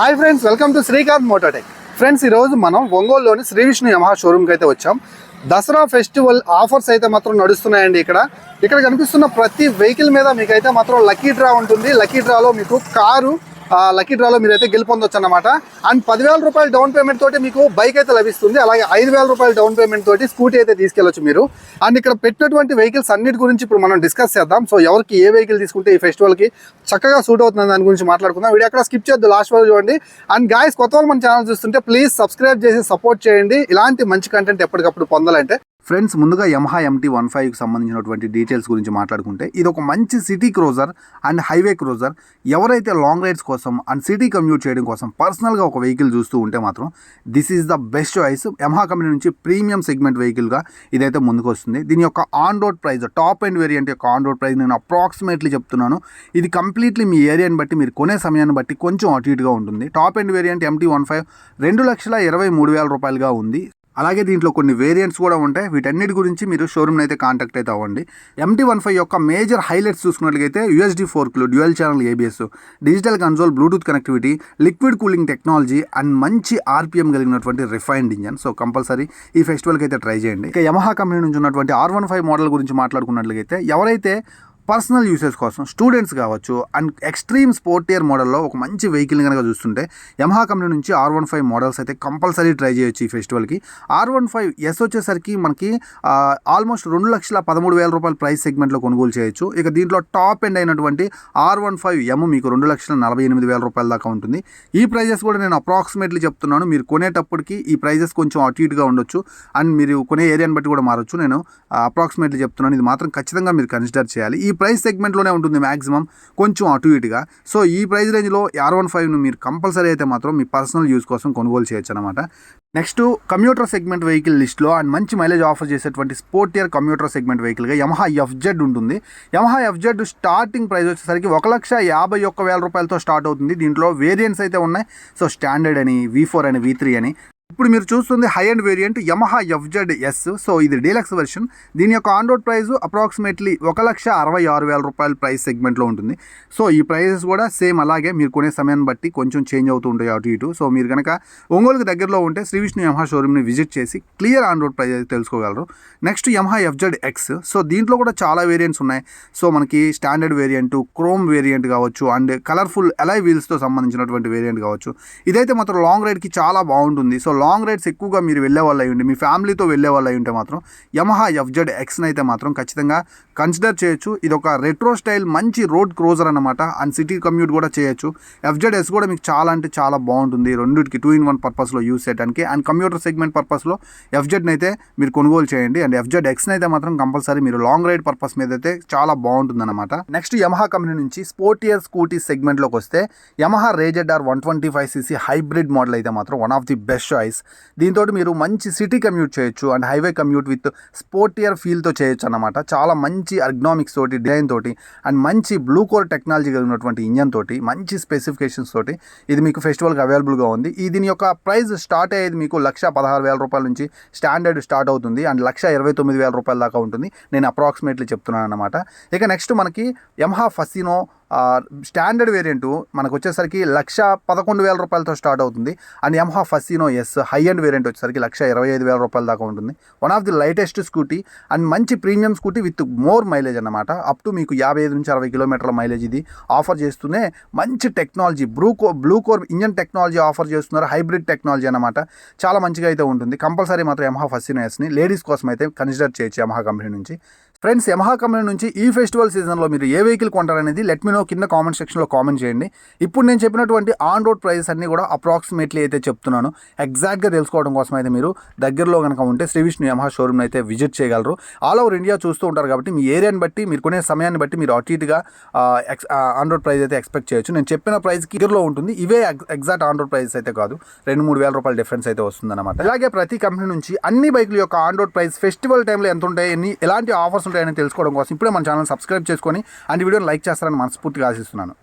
Hi friends welcome to Srikanth Mototech friends ఈరోజు మనం ఒంగోలులోని శ్రీ విష్ణు యమహా షోరూమ్కి అయితే వచ్చాం. దసరా ఫెస్టివల్ ఆఫర్స్ అయితే మాత్రం నడుస్తున్నాయండి ఇక్కడ. ఇక్కడ కనిపిస్తున్న ప్రతి వెహికల్ మీద మీకైతే మాత్రం లక్కీ డ్రా ఉంటుంది. లక్కీ డ్రాలో మీకు కారు లక్కీ డ్రాలో మీరు అయితే గెలుపొందొచ్చు అనమాట అండ్ పదివేల రూపాయలు డౌన్ పేమెంట్ తోటి మీకు బైక్ అయితే లభిస్తుంది. అలాగే ఐదు వేల రూపాయలు డౌన్ పేమెంట్ తోటి స్కూటీ అయితే తీసుకెళ్ళొచ్చు మీరు. అండ్ ఇక్కడ పెట్టినటువంటి వెహికల్స్ అన్నిటి గురించి ఇప్పుడు మనం డిస్కస్ చేద్దాం. సో ఎవరికి ఏ వెహికల్ తీసుకుంటే ఈ ఫెస్టివల్కి చక్కగా సూట్ అవుతుంది దాని గురించి మాట్లాడుకుందాం. వీడియో అక్కడ స్కిప్ చేద్దాం లాస్ట్ వరకు చూడండి. అండ్ గాయస్ కొత్త వాళ్ళు మన ఛానల్ చూస్తుంటే ప్లీజ్ సబ్స్క్రైబ్ చేసి సపోర్ట్ చేయండి. ఇలాంటి మంచి కంటెంట్ ఎప్పటికప్పుడు పొందాలంటే ఫ్రెండ్స్ ముందుగా యమహా ఎంటీ వన్ ఫైవ్కి సంబంధించినటువంటి డీటెయిల్స్ గురించి మాట్లాడుకుంటే ఇది ఒక మంచి city cruiser and highway cruiser ఎవరైతే లాంగ్ రైడ్స్ కోసం అండ్ సిటీ కమ్యూట్ చేయడం కోసం పర్సనల్గా ఒక వెహికల్ చూస్తూ ఉంటే మాత్రం this is the best choice Yamaha company నుంచి ప్రీమియం సెగ్మెంట్ వెహికల్గా ఇదైతే ముందుకు వస్తుంది దీని యొక్క on road price top and variant యొక్క ఆన్ రోడ్ ప్రైస్ నేను అప్రాక్సిమేట్లీ చెప్తున్నాను. ఇది కంప్లీట్లీ మీ ఏరియాని బట్టి మీరు కొనే సమయాన్ని బట్టి కొంచెం అటు ఇటుగా ఉంటుంది. Top and variant MT one five రెండు లక్షల ఇరవై మూడు వేల రూపాయలుగా ఉంది. అలాగే దీంట్లో కొన్ని వేరియంట్స్ కూడా ఉంటాయి. వీటన్నిటి గురించి మీరు షోరూమ్ని అయితే కాంటాక్ట్ అయితే అవ్వండి. ఎంటీ వన్ ఫైవ్ యొక్క మేజర్ హైలైట్స్ చూసుకున్నట్లయితే USD ఫోర్క్లు dual channel ABS digital console bluetooth connectivity liquid cooling technology and మంచి ఆర్పిఎం కలిగినటువంటి రిఫైన్డ్ ఇంజన్ సో కంపల్సరీ ఈ ఫెస్టివల్కి అయితే ట్రై చేయండి. ఇక యమహా కంపెనీ నుంచి ఉన్నటువంటి ఆర్ వన్ ఫైవ్ మోడల్ గురించి మాట్లాడుకున్నట్లయితే ఎవరైతే పర్సనల్ యూసేజ్ కోసం స్టూడెంట్స్ కావచ్చు అండ్ ఎక్స్ట్రీమ్ స్పోర్టియర్ మోడల్లో ఒక మంచి వెహికల్ కనుక చూస్తుంటే యమహా కంపెనీ నుంచి ఆర్ వన్ ఫైవ్ మోడల్స్ అయితే కంపల్సరీ ట్రై చేయొచ్చు ఈ ఫెస్టివల్కి. ఆర్ వన్ ఫైవ్ ఎస్ వచ్చేసరికి మనకి ఆల్మోస్ట్ రెండు లక్షల పదమూడు వేల రూపాయల ప్రైస్ సెగ్మెంట్లో కొనుగోలు చేయొచ్చు. ఇక దీంట్లో టాప్ ఎండ్ అయినటువంటి ఆర్ వన్ ఫైవ్ ఎమ్ మీకు రెండు లక్షల నలభై ఎనిమిది వేల రూపాయల దాకా ఉంటుంది. ఈ ప్రైజెస్ కూడా నేను అప్రాక్సిమేట్లీ చెప్తున్నాను. మీరు కొనేటప్పటికి ఈ ప్రైజెస్ కొంచెం అటు ఇటుగా ఉండొచ్చు. అండ్ మీరు కొనే ఏరియాని బట్టి కూడా మారొచ్చు. నేను అప్రాక్సిమేట్లీ చెప్తున్నాను. ఇది మాత్రం ఖచ్చితంగా మీరు కన్సిడర్ చేయాలి. ఈ ప్రైస్ సెగ్మెంట్లోనే ఉంటుంది మ్యాక్సిమం కొంచెం అటు ఇటుగా. సో ఈ ప్రైస్ రేంజ్లో ఆర్ వన్ ఫైవ్ను మీరు కంపల్సరీ అయితే మాత్రం మీ పర్సనల్ యూస్ కోసం కొనుగోలు చేయొచ్చు అనమాట నెక్స్ట్ కమ్యూటర్ సెగ్మెంట్ వెహికల్ లిస్ట్లో అండ్ మంచి మైలేజ్ ఆఫర్ చేసేటువంటి స్పోర్టియర్ కమ్యూటర్ సెగ్మెంట్ వెహికల్గా యమహా ఎఫ్జెడ్ ఉంటుంది. యమహా ఎఫ్జెడ్ స్టార్టింగ్ ప్రైస్ వచ్చేసరికి ఒక లక్ష యాభై ఒక్క వేల రూపాయలతో స్టార్ట్ అవుతుంది. దీంట్లో వేరియంట్స్ అయితే ఉన్నాయి. సో స్టాండర్డ్ అని వి ఫోర్ అని వి త్రీ అని. ఇప్పుడు మీరు చూస్తుంది high end variant Yamaha FZ S so ఇది డీలక్స్ వెర్షన్ దీని యొక్క ఆన్ రోడ్ ప్రైస్ అప్రాక్సిమేట్లీ ఒక లక్ష అరవై ఆరు వేల రూపాయల ప్రైస్ సెగ్మెంట్లో ఉంటుంది. సో ఈ ప్రైజెస్ కూడా సేమ్ అలాగే మీరు కొనే సమయాన్ని బట్టి కొంచెం చేంజ్ అవుతూ ఉంటాయి అటు ఇటు. సో మీరు కనుక ఒంగోలుకి దగ్గరలో ఉంటే శ్రీ విష్ణు యమహా షోరూమ్ని విజిట్ చేసి క్లియర్ ఆన్ రోడ్ ప్రైస్ అయితే తెలుసుకోగలరు. Next Yamaha FZ X so దీంట్లో కూడా చాలా వేరియంట్స్ ఉన్నాయి. సో మనకి స్టాండర్డ్ వేరియంట్ క్రోమ్ వేరియంట్ కావచ్చు అండ్ కలర్ఫుల్ ఎలై వీల్స్తో సంబంధించినటువంటి వేరియంట్ కావచ్చు. ఇదైతే మాత్రం లాంగ్ రైడ్కి చాలా బాగుంటుంది. సో లాంగ్ లాంగ్ రైడ్స్ ఎక్కువగా మీరు వెళ్ళే వాళ్ళు అయ్యి మీ ఫ్యామిలీతో వెళ్ళే వాళ్ళు ఉంటే మాత్రం యమహా ఎఫ్జెడ్ ఎక్స్ని అయితే మాత్రం ఖచ్చితంగా కన్సిడర్ చేయొచ్చు. ఇది ఒక రెట్రో స్టైల్ మంచి రోడ్ క్రోజర్ అనమాట అండ్ సిటీ కమ్యూట్ కూడా చేయొచ్చు. ఎఫ్జెడ్ ఎస్ కూడా మీకు చాలా అంటే చాలా బాగుంటుంది. రెండింటికి టూ ఇన్ వన్ పర్పస్లో యూస్ చేయడానికి అండ్ కంప్యూటర్ సెగ్మెంట్ పర్పస్లో ఎఫ్జెడ్ని అయితే మీరు కొనుగోలు చేయండి. అండ్ ఎఫ్జెడ్ ఎక్స్ని అయితే మాత్రం కంపల్సరీ మీరు లాంగ్ రైడ్ పర్పస్ మీద అయితే చాలా బాగుంటుంది అనమాట నెక్స్ట్ యమహా కంపెనీ నుంచి స్పోర్టియర్ స్కూటీ సెగ్మెంట్లోకి వస్తే Yamaha RayZR one twenty five CC hybrid model అయితే మాత్రం one of the best choice దీంతో మీరు మంచి సిటీ కమ్యూట్ చేయొచ్చు and highway commute with sportier ఫీల్తో చేయొచ్చు అనమాట చాలా మంచి అర్గ్నామిక్స్ తోటి డిజైన్ తోటి అండ్ మంచి బ్లూ కోర్ టెక్నాలజీ కలిగినటువంటి ఇంజన్ తోటి మంచి స్పెసిఫికేషన్స్ తోటి ఇది మీకు ఫెస్టివల్కి అవైలబుల్గా ఉంది. ఈ దీని యొక్క ప్రైస్ స్టార్ట్ అయ్యేది మీకు లక్ష పదహారు వేల రూపాయల నుంచి స్టాండర్డ్ స్టార్ట్ అవుతుంది అండ్ లక్ష ఇరవై తొమ్మిది వేల రూపాయల దాకా ఉంటుంది. నేను అప్రాక్సిమేట్లీ చెప్తున్నాను అనమాట ఇక నెక్స్ట్ మనకి యమహా ఫసినో స్టాండర్డ్ వేరియంట్ మనకు వచ్చేసరికి లక్ష పదకొండు వేల రూపాయలతో స్టార్ట్ అవుతుంది. And Yamaha Fascino S high end variant వచ్చేసరికి లక్ష ఇరవై ఐదు వేల రూపాయల దాకా ఉంటుంది. One of the lightest scooty and మంచి premium scooty with more mileage అనమాట అప్ టు మీకు యాభై ఐదు నుంచి అరవై కిలోమీటర్ల మైలేజ్ ఇది ఆఫర్ చేస్తూనే మంచి technology blue co blue core engine technology offer చేస్తున్నారు. హైబ్రిడ్ టెక్నాలజీ అనమాట చాలా మంచిగా అయితే ఉంటుంది. కంపల్సరీ మాత్రం యమహా ఫసీనో ఎస్ని లేడీస్ కోసం అయితే కన్సిడర్ చేయొచ్చు యమహా కంపెనీ నుంచి. ఫ్రెండ్స్ యమహా కంపెనీ నుంచి ఈ ఫెస్టివల్ సీజన్లో మీరు ఏ వెహికల్ కొంటారనేది లెట్ మీ నో కింద కామెంట్ సెక్షన్లో కామెంట్ చేయండి. ఇప్పుడు నేను చెప్పినటువంటి ఆన్ రోడ్ ప్రైసెస్ అన్నీ కూడా అప్రాక్సిమేట్లీ అయితే చెప్తున్నాను. ఎగ్జాక్ట్గా తెలుసుకోవడం కోసం అయితే మీరు దగ్గరలో కనుక ఉంటే శ్రీ విష్ణు యమహా షోరూమ్ని అయితే విజిట్ చేయగలరు. ఆల్ ఓవర్ ఇండియా చూస్తూ ఉంటారు కాబట్టి మీ ఏరియాని బట్టి మీరు కొనే సమయాన్ని బట్టి మీరు అటు ఇటుగా ఎక్స్ ఆన్ రోడ్ ప్రైస్ అయితే ఎక్స్పెక్ట్ చేయొచ్చు. నేను చెప్పిన ప్రైస్కి దగ్గరలో ఉంటుంది. ఇవే ఎగ్జాక్ట్ ఆన్ రోడ్ ప్రైస్ అయితే కాదు. రెండు మూడు వేల రూపాయల డిఫరెన్స్ అయితే వస్తుందన్నమాట. అలాగే ప్రతి కంపెనీ నుంచి అన్ని బైకుల యొక్క ఆన్ రోడ్ ప్రైస్ ఫెస్టివల్ టైంలో ఎంత ఉంటాయి ఎన్ని ఎలాంటి ఆఫర్స్ ఉంటాయని తెలుసుకోవడం కోసం ఇప్పుడే మన ఛానల్ సబ్స్క్రైబ్ చేసుకొని అండ్ వీడియోని లైక్ చేస్తారని మనస్ఫూర్తిగా ఆశిస్తున్నాను.